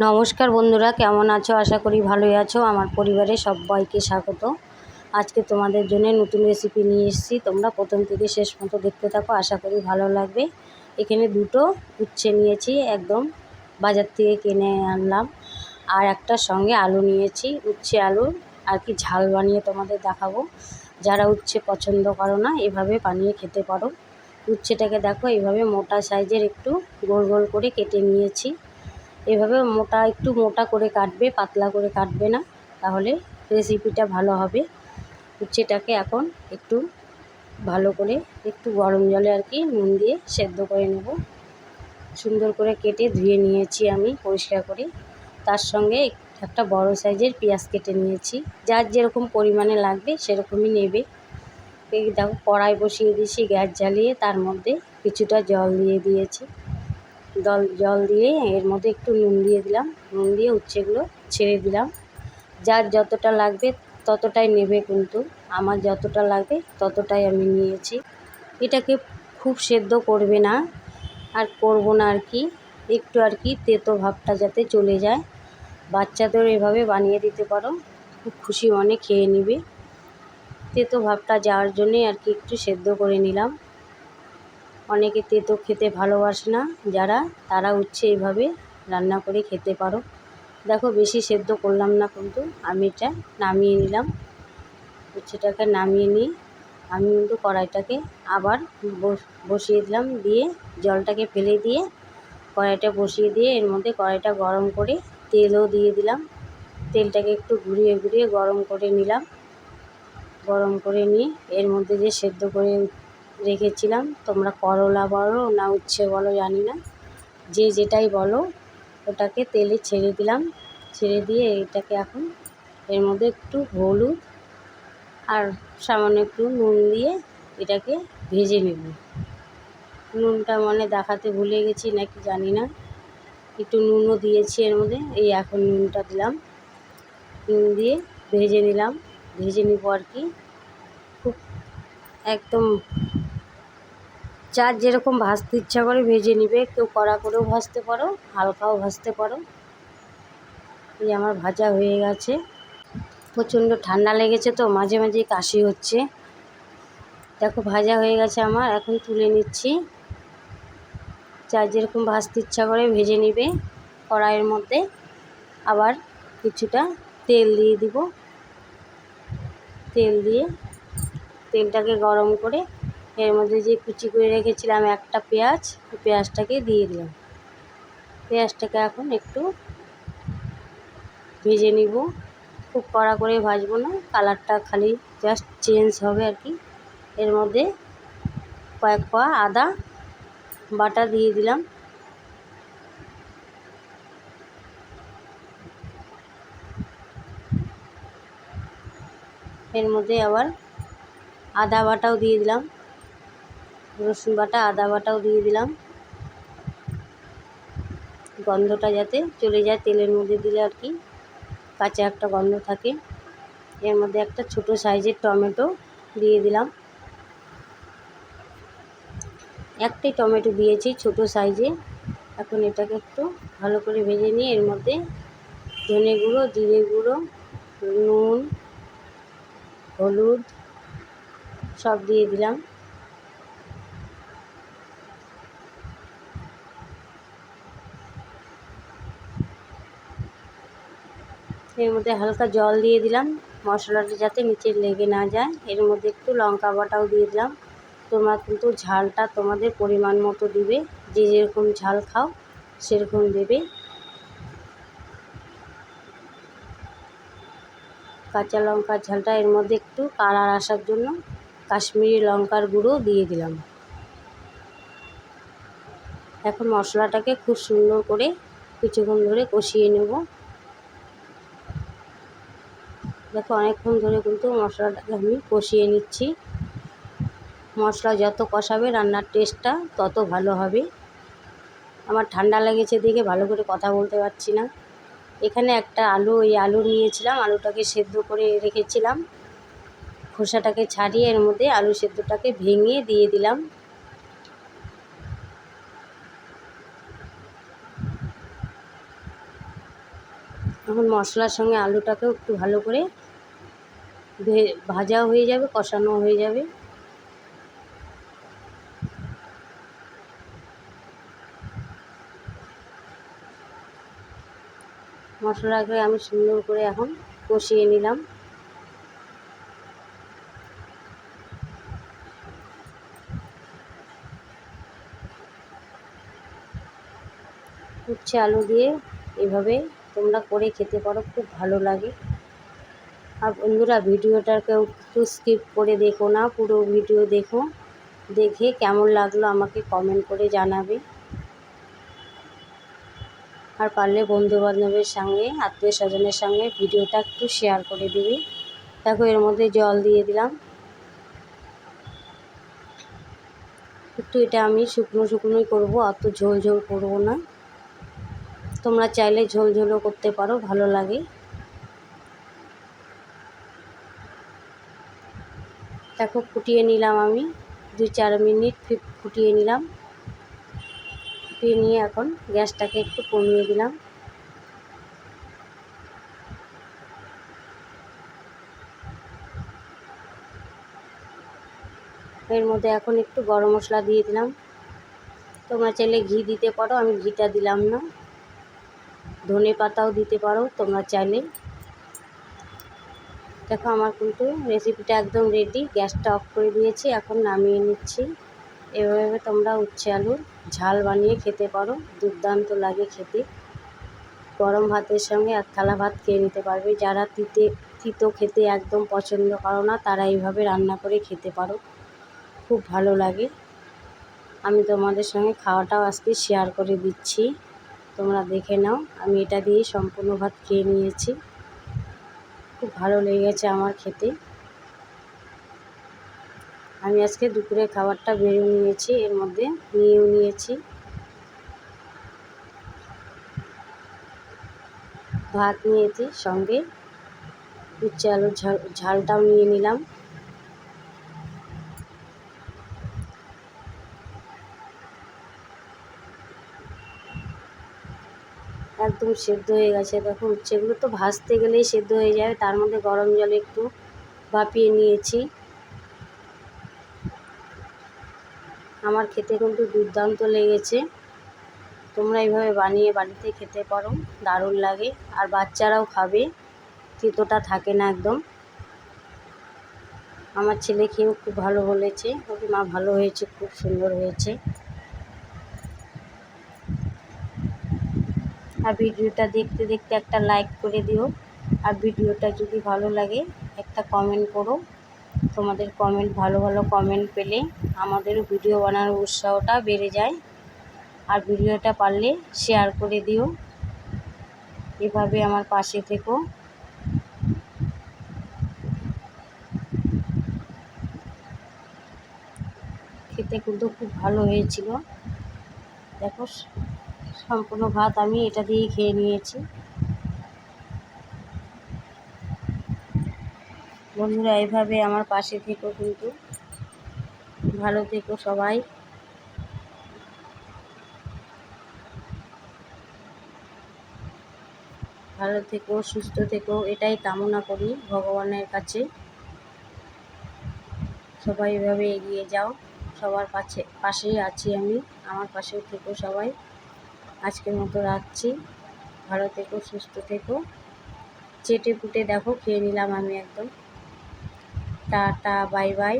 নমস্কার বন্ধুরা, কেমন আছো? আশা করি ভালোই আছো। আমার পরিবারে সবাইকে স্বাগত। আজকে তোমাদের জন্য নতুন রেসিপি নিয়ে এসেছি। তোমরা প্রথম থেকে শেষ মতো দেখতে থাকো, আশা করি ভালো লাগবে। এখানে দুটো উচ্ছে নিয়েছি, একদম বাজার থেকে কিনে আনলাম। আর একটা সঙ্গে আলু নিয়েছি, উচ্ছে আলু। আর কি ঝাল বানিয়ে তোমাদের দেখাবো। যারা উচ্ছে পছন্দ করো না, এভাবে বানিয়ে খেতে পারো। উচ্ছেটাকে দেখো এইভাবে মোটা সাইজের একটু গোল গোল করে কেটে নিয়েছি। এভাবে মোটা, একটু মোটা করে কাটবে, পাতলা করে কাটবে না, তাহলে রেসিপিটা ভালো হবে। উচ্ছেটাকে এখন একটু ভালো করে একটু গরম জলে আর কি নুন দিয়ে সেদ্ধ করে নেব। সুন্দর করে কেটে ধুয়ে নিয়েছি আমি পরিষ্কার করে। তার সঙ্গে একটা বড় সাইজের পেঁয়াজ কেটে নিয়েছি। যার যেরকম পরিমাণে লাগবে সেরকমই নেবে। দেখো কড়াই বসিয়ে দিয়েছি, গ্যাস জ্বালিয়ে তার মধ্যে কিছুটা জল দিয়ে দিয়েছি। জল জল দিয়ে এর মধ্যে একটু নুন দিয়ে দিলাম। নুন দিয়ে উচ্ছেগুলো ছেড়ে দিলাম। যার যতটা লাগবে ততটাই নেবে কিন্তু। আমার যতটা লাগবে ততটাই আমি নিয়েছি। এটাকে খুব সেদ্ধ করবে না। আর করব না আর কি। একটু আর কি তেতো ভাবটা যাতে চলে যায়। বাচ্চাদের এভাবে বানিয়ে দিতে পারো। খুব খুশি মনে খেয়ে নিবে। তেতো ভাবটা যাওয়ার জন্যে আর কি একটু সেদ্ধ করে নিলাম। অনেকে তেতো খেতে ভালোবাসে না, যারা, তারা উচ্ছে এইভাবে রান্না করে খেতে পারো। দেখো, বেশি সেদ্ধ করলাম না কিন্তু আমি এটা নামিয়ে নিলাম। উচ্ছেটাকে নামিয়ে নিই আমি কিন্তু কড়াইটাকে আবার বসিয়ে দিলাম। দিয়ে জলটাকে ফেলে দিয়ে কড়াইটা বসিয়ে দিয়ে এর মধ্যে কড়াইটা গরম করে তেলও দিয়ে দিলাম। তেলটাকে একটু ঘুরিয়ে ঘুরিয়ে গরম করে নিলাম। গরম করে নিয়ে এর মধ্যে যে সেদ্ধ করে রেখেছিলাম। তোমরা করলা বলো না উচ্ছে বলো জানি না। যে যেটাই বলো, ওটাকে তেলে ছেড়ে দিলাম। ছেড়ে দিয়ে এটাকে এখন এর মধ্যে একটু হলুদ আর সামান্য একটু নুন দিয়ে এটাকে ভেজে নেব। নুনটা মনে দেখাতে ভুলে গেছি নাকি জানি না। একটু নুনও দিয়েছি এর মধ্যে, এই এখন নুনটা দিলাম। নুন দিয়ে ভেজে নিলাম। ভেজে নিব আর কি। খুব একদম যার যেরকম ভাজতে ইচ্ছা করে ভেজে নিবে, কেউ কড়া করেও ভাজতে পারো, হালকাও ভাজতে পারো। এই আমার ভাজা হয়ে গেছে। প্রচণ্ড ঠান্ডা লেগেছে তো, মাঝে মাঝে কাশি হচ্ছে। দেখো, ভাজা হয়ে গেছে আমার, এখন তুলে নিচ্ছি। যার যেরকম ভাজতে ইচ্ছা করে ভেজে নিবে কড়াইয়ের মধ্যে। আবার কিছুটা তেল দিয়ে দিব। তেল দিয়ে তেলটাকে গরম করে এর মধ্যে যে কুচি করে রেখেছিলাম একটা পেঁয়াজ পেঁয়াজটাকে দিয়ে দিলাম। পেঁয়াজটাকে এখন একটু ভেজে নিব। খুব কড়া করে ভাজবো না, কালারটা খালি জাস্ট চেঞ্জ হবে আর কি। এর মধ্যে কয়েক পা আদা বাটা দিয়ে দিলাম। এর মধ্যে আবার আদা বাটাও দিয়ে দিলাম। রসুন বাটা, আদা বাটাও দিয়ে দিলাম। গন্ধটা যাতে চলে যায় তেলের মধ্যে দিলে আর কি কাঁচা একটা গন্ধ থাকে। এর মধ্যে একটা ছোট সাইজের টমেটো দিয়ে দিলাম। একটাই টমেটো দিয়েছি ছোট সাইজে। এখন এটাকে একটু ভালো করে ভেজে নিয়ে এর মধ্যে ধনে গুঁড়ো, জিরে গুঁড়ো, নুন, হলুদ সব দিয়ে দিলাম। এর মধ্যে হালকা জল দিয়ে দিলাম। মশলাটা যাতে নিচে লেগে না যায়। এর মধ্যে একটু লঙ্কা বাটাও দিয়ে দিলাম। তোমরা কিন্তু ঝালটা তোমাদের পরিমাণ মতো দিবে। যে যেরকম ঝাল খাও, সেরকম দেবে। কাঁচা লঙ্কার ঝালটা এর মধ্যে একটু কালার আসার জন্য কাশ্মীরি লঙ্কার গুঁড়ো দিয়ে দিলাম। এখন মশলাটাকে খুব সুন্দর করে কিছুক্ষণ ধরে কষিয়ে নেব। দেখো অনেকক্ষণ ধরে কিন্তু মশলাটাকে আমি কষিয়ে নিচ্ছি। মশলা যত কষাবে রান্নার টেস্টটা তত ভালো হবে। আমার ঠান্ডা লেগেছে দেখে ভালো করে কথা বলতে পারছি না। এখানে একটা আলু, ওই আলু নিয়েছিলাম, আলুটাকে সেদ্ধ করে রেখেছিলাম। খোসাটাকে ছাড়িয়ে এর মধ্যে আলু সেদ্ধটাকে ভেঙে দিয়ে দিলাম। এখন মশলার সঙ্গে আলুটাকেও একটু ভালো করে ভে- ভাজা হয়ে যাবে কষানো হয়ে যাবে। মশলাকে আমি সুন্দর করে এখন কষিয়ে নিলাম। উচ্ছে আলু দিয়ে এভাবে তোমরা করে খেতে পারো, খুব ভালো লাগে। আর বন্ধুরা ভিডিওটাকে একটু স্কিপ করে দেখো না, পুরো ভিডিও দেখো। দেখে কেমন লাগল আমাকে কমেন্ট করে জানাবে। আর পারলে বন্ধু বান্ধবের সঙ্গে আত্মীয় স্বজনের সঙ্গে ভিডিওটা একটু শেয়ার করে দিবি। দেখো, এর মধ্যে জল দিয়ে দিলাম। একটু এটা আমি শুকনো শুকনোই করব, অত ঝোল ঝোল করব না। তোমরা চাইলে ঝোল ঝোলও করতে পারো, ভালো লাগে। দেখো, ফুটিয়ে নিলাম আমি, দুই চার মিনিট ফুটিয়ে নিলাম। ফুটিয়ে নিয়ে এখন গ্যাসটাকে একটু কমিয়ে দিলাম। এর মধ্যে এখন একটু গরম মশলা দিয়ে দিলাম। তোমরা চাইলে ঘি দিতে পারো, আমি ঘিটা দিলাম না। ধনে পাতাও দিতে পারো, তোমরা চাইলে। দেখো আমার কিন্তু রেসিপিটা একদম রেডি গ্যাসটা অফ করে দিয়েছি, এখন নামিয়ে নিচ্ছি। এভাবে তোমরা উচ্ছে আলুর ঝাল বানিয়ে খেতে পারো, দুর্দান্ত লাগে খেতে। গরম ভাতের সঙ্গে এক থালা ভাত খেয়ে নিতে পারবে, যারা তিতে, তিতো খেতে একদম পছন্দ করো না, তারা এইভাবে রান্না করে খেতে পারো। খুব ভালো লাগে। আমি তোমাদের সঙ্গে খাওয়াটাও আজকে শেয়ার করে দিচ্ছি। তোমরা দেখে নাও। আমি এটা দিয়ে সম্পূর্ণ ভাত খেয়ে নিয়েছি। খুব ভালো লেগেছে আমার খেতে। আমি আজকে দুপুরে খাবারটা বেরিয়ে নিয়েছি, এর মধ্যে নিয়েও নিয়েছি। ভাত নিয়েছি, সঙ্গে উচ্ছে আলুর ঝাল ঝালটাও নিয়ে নিলাম। একদম সেদ্ধ হয়ে গেছে। দেখো উচ্ছেগুলো তো ভাজতে গেলেই সেদ্ধ হয়ে যাবে, তার মধ্যে গরম জলে একটু ভাপিয়ে নিয়েছি। আমার খেতে কিন্তু দুর্দান্ত লেগেছে। তোমরা এইভাবে বানিয়ে বাড়িতে খেতে পারো, দারুণ লাগে। আর বাচ্চারাও খাবে, তিতোটা থাকে না একদম। আমার ছেলে খেয়েও খুব ভালো বলেছে ওকে মা ভালো হয়েছে, খুব সুন্দর হয়েছে। আর ভিডিওটা দেখতে দেখতে একটা লাইক করে দিও। আর ভিডিওটা যদি ভালো লাগে, একটা কমেন্ট করো। তোমাদের কমেন্ট ভালো ভালো কমেন্ট পেলে আমাদের ভিডিও বানানোর উৎসাহটা বেড়ে যায়। আর ভিডিওটা পারলে শেয়ার করে দিও। এভাবে আমার পাশে থেকো। খেতে কিন্তু খুব ভালো হয়েছিল। দেখো সম্পূর্ণ ভাত আমি এটা দিয়েই খেয়ে নিয়েছি। বন্ধুরা এইভাবে আমার পাশে থেকো কিন্তু। ভালো থেকো সবাই। ভালো থেকো, সুস্থ থেকো, এটাই কামনা করি ভগবানের কাছে। সবাই এভাবে এগিয়ে যাও। সবার পাশে পাশেই আছি আমি। আমার পাশেও থেকো সবাই। আজকের মতো রাখছি। ভালো থেকো, সুস্থ থেকো। চেটে পুটে দেখো, খেয়ে নিলাম আমি একদম। Tata bye bye